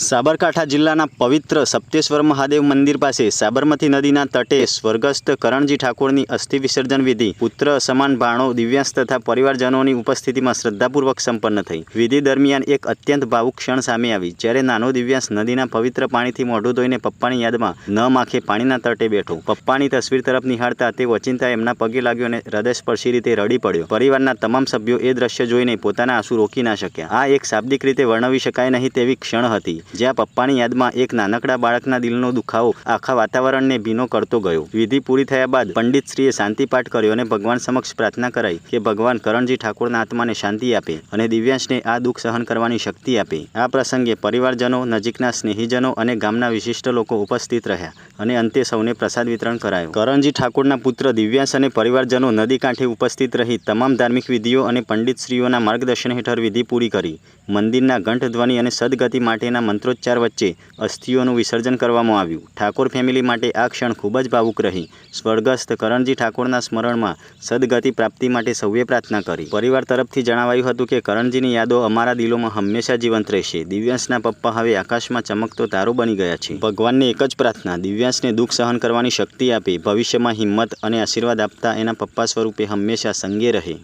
સાબરકાંઠા જિલ્લાના પવિત્ર સપ્તેશ્વર મહાદેવ મંદિર પાસે સાબરમતી નદીના તટે સ્વર્ગસ્થ કરણજી ઠાકોરની અસ્થિ વિસર્જન વિધિ, પુત્ર સમાન ભાણો, દિવ્યાંશ તથા પરિવારજનોની ઉપસ્થિતિમાં શ્રદ્ધાપૂર્વક સંપન્ન થઈ. વિધિ દરમિયાન એક અત્યંત ભાવુક ક્ષણ સામે આવી, જ્યારે નાનો દિવ્યાંશ નદીના પવિત્ર પાણીથી મોઢું ધોઈને પપ્પાની યાદમાં ન માખે પાણીના તટે બેઠો. પપ્પાની તસવીર તરફ નિહાળતા તે વચિંતા એમના પગે લાગ્યો અને હૃદયસ્પર્શી રીતે રડી પડ્યો. પરિવારના તમામ સભ્યો એ દ્રશ્ય જોઈને પોતાના આંસુ રોકી ના શક્યા. આ એક શાબ્દિક રીતે વર્ણવી શકાય નહીં તેવી ક્ષણ હતી. જ્યાં પપ્પાની યાદમાં એક નાનકડા બાળકના દિલનો દુખાવો આખા વાતાવરણને ભીનો કરતો ગયો. વિધિ પૂરી થયા બાદ પંડિતશ્રીએ શાંતિપાઠ કર્યો અને ભગવાન સમક્ષ પ્રાર્થના કરાઈ કે ભગવાન કરણજી ઠાકોરના આત્માને શાંતિ આપે અને દિવ્યાંશને આ દુઃખ સહન કરવાની શક્તિ આપે. આ પ્રસંગે પરિવારજનો, નજીકના સ્નેહીજનો અને ગામના વિશિષ્ટ લોકો ઉપસ્થિત રહ્યા અને અંતે સૌને પ્રસાદ વિતરણ કરાયો. કરણજી ઠાકોરના પુત્ર દિવ્યાંશ અને પરિવારજનો નદી કાંઠે ઉપસ્થિત રહી તમામ ધાર્મિક વિધિઓ અને પંડિતશ્રીઓના માર્ગદર્શન હેઠળ વિધિ પૂરી કરી. મંદિરના ઘંટધ્વનિ અને સદગતિ માટેના મંત્રોચ્ચાર વચ્ચે અસ્થિઓનું વિસર્જન કરવામાં આવ્યું. ઠાકોર ફેમિલી માટે આ ક્ષણ ખૂબ જ ભાવુક રહી. સ્વર્ગસ્થ કરણજી ઠાકોરના સ્મરણમાં સદગતિ પ્રાપ્તિ માટે સૌએ પ્રાર્થના કરી. પરિવાર તરફથી જણાવાયું હતું કે કરણજીની યાદો અમારા દિલોમાં હંમેશા જીવંત રહેશે. દિવ્યાંશના પપ્પા હવે આકાશમાં ચમકતો તારો બની ગયા છે. ભગવાનને એક જ પ્રાર્થના, દિવ્યાંશને દુઃખ સહન કરવાની શક્તિ આપે. ભવિષ્યમાં હિંમત અને આશીર્વાદ આપતા એના પપ્પા સ્વરૂપે હંમેશા સંગે રહે.